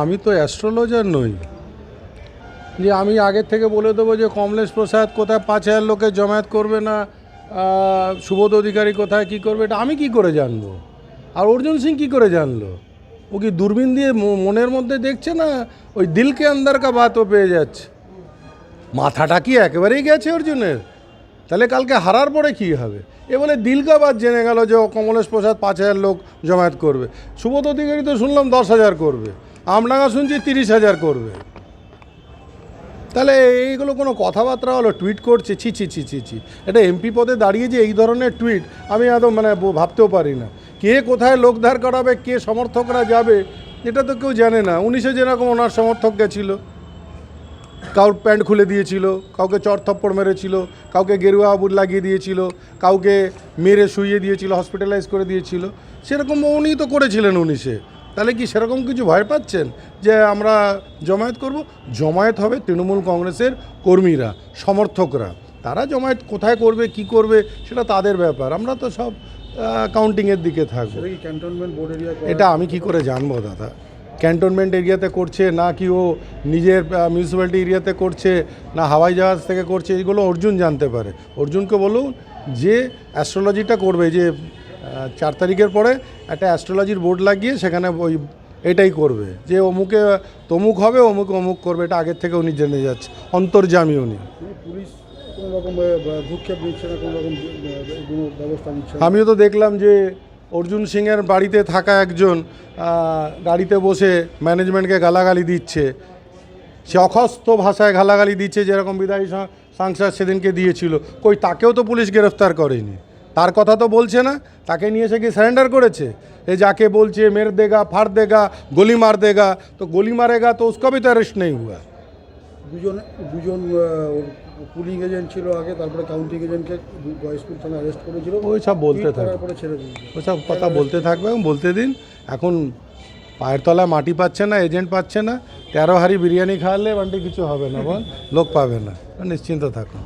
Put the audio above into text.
আমি তো অ্যাস্ট্রোলজার নই। যে আমি আগের থেকে বলে দেবো যে কমলেশ প্রসাদ কোথায় পাঁচ হাজার লোকে জমায়েত করবে না সুবোধ অধিকারী কোথায় কি করবে, এটা আমি কি করে জানব? আর অর্জুন সিং কি করে জানলো? ও কি দূরবীন দিয়ে মনের মধ্যে দেখছে না? ওই দিলকে আন্দার কা বাতও পেয়ে যাচ্ছে। মাথাটা কি একেবারেই গেছে অর্জুনের? তাহলে কালকে হারার পরে কি হবে? এ বলে দিলকাবাদ জেনে গেল যে কমলেশ প্রসাদ পাঁচ হাজার লোক জমায়েত করবে। সুবোধ অধিকারী তো শুনলাম দশ হাজার করবে। আমডাঙ্গা শুনছি তিরিশ হাজার করবে। তাহলে এইগুলো কোনো কথাবার্তা হলো? টুইট করছে, ছি ছি ছি ছি ছি। এটা এমপি পদে দাঁড়িয়ে যে এই ধরনের টুইট আমি একদম মানে ভাবতেও পারি না। কে কোথায় লোক ধার করাবে, কে সমর্থকরা যাবে, এটা তো কেউ জানে না। উনিশে যেরকম ওনার সমর্থক গেছিল কাউর প্যান্ট খুলে দিয়েছিল, কাউকে চর থপ্পড় মেরেছিল, কাউকে গেরুয়া আবুর লাগিয়ে দিয়েছিল, কাউকে মেরে শুইয়ে দিয়েছিল হসপিটালাইজ করে দিয়েছিল, সেরকম উনি তো করেছিলেন উনিশে। তাহলে কি সেরকম কিছু ভয় পাচ্ছেন যে আমরা জমায়েত করব? জমায়েত হবে তৃণমূল কংগ্রেসের কর্মীরা সমর্থকরা। তারা জমায়েত কোথায় করবে কি করবে সেটা তাদের ব্যাপার। আমরা তো সব কাউন্টিংয়ের দিকে থাকব। ক্যান্টনমেন্ট বোর্ড এটা আমি কি করে জানব দাদা? ক্যান্টনমেন্ট এরিয়াতে করছে না কি ও নিজের মিউনিসিপ্যালিটি এরিয়াতে করছে না হাওয়াই জাহাজ থেকে করছে? এগুলো অর্জুন জানতে পারে। অর্জুনকে বলুন যে অ্যাস্ট্রোলজিটা করবে যে চার তারিখের পরে একটা অ্যাস্ট্রোলজির বোর্ড লাগিয়ে সেখানে ওই এটাই করবে। যে অমুকে তমুক হবে অমুক অমুক করবে এটা আগের থেকে উনি জেনে যাচ্ছে অন্তর্জামী উনি। পুলিশ কোনো রকম আহ, ভূক্ষেপ নিচ্ছে না কোনো রকম আহ, কোনো ব্যবস্থা নিচ্ছে না? আমিও তো দেখলাম যে অর্জুন সিংয়ের বাড়িতে থাকা একজন গাড়িতে বসে ম্যানেজমেন্টকে গালাগালি দিচ্ছে। সে অখস্ত ভাষায় গালাগালি দিচ্ছে যেরকম বিদায়ী সাংসদ সেদিনকে দিয়েছিল। কই তাকেও তো পুলিশ গ্রেফতার করেনি। তার কথা তো বলছে না তাকে নিয়ে সে কি স্যারেন্ডার করেছে? এ যাকে বলছে মের দেগা ফার দেগা গলি মার দেগা তো গলি মারেগা তো উসকা ভি তো অ্যারেস্ট নেই হুয়া। দুজন দুজন পুলিং এজেন্ট ছিল আগে তারপরে কাউন্টিং এজেন্টকে জয়সপুর থানা অ্যারেস্ট করেছিল। ওই সব বলতে থাকবে ওই সব কথা বলতে থাকবে এবং বলতে দিন এখন পায়ের তলায় মাটি পাচ্ছে না এজেন্ট পাচ্ছে না তেরো হারি বিরিয়ানি খাওয়ালে বান্টি কিছু হবে না বল লোক পাবে না। নিশ্চিন্ত থাকুন।